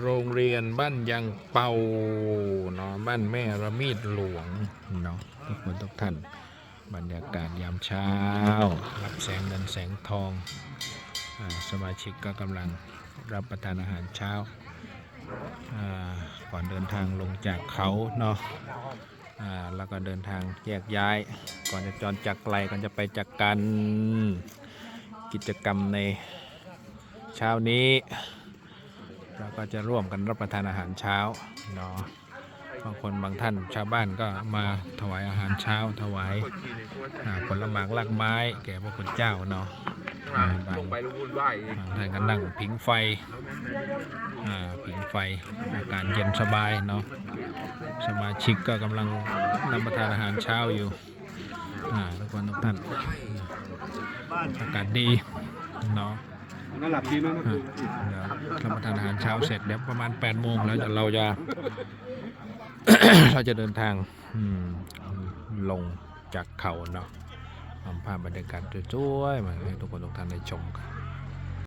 โรงเรียนบ้านยังเป่าเนาะบ้านแม่ระมีดหลวงเนาะทุกคนทุกท่าน บรรยากาศยามเช้า รับแสงเงินแสงทองอสมาชิกก็กำลังรับประทานอาหารเช้า ก่อนเดินทางลงจากเขาเนาะแล้วก็เดินทางแยกย้าย ก่อนจะจรจากไกลก่อนจะไปจากกันกิจกรรมในเช้านี้ เราก็จะร่วมกันรับประทานอาหารเช้าเนาะบางคนบางท่านชาวบ้านก็มาถวายอาหารเช้าถวายอ่าผลหมากลากไม้ แก่พระคุณเจ้าเนาะอ่าบางลงไปลุงบุญไหวบางท่านก็นั่งผิงไฟอ่าผิงไฟอากาศเย็นสบายเนาะสมาชิกก็กำลังรับประทานอาหารเช้าอยู่อ่าทุกคนทุกท่านอากาศดีเนาะน่าหลับดีมากอะเดี๋ยว รับประทานอาหารเช้าเสร็จเดี๋ยวประมาณ8ปดโมงแล้วเดี๋ยวเราจะ เราจะเดินทางอืมลงจากเขาเนาะนำภาพบรรยากาศสวยๆมาให้ทุกคนทุกท่านได้ชมกัน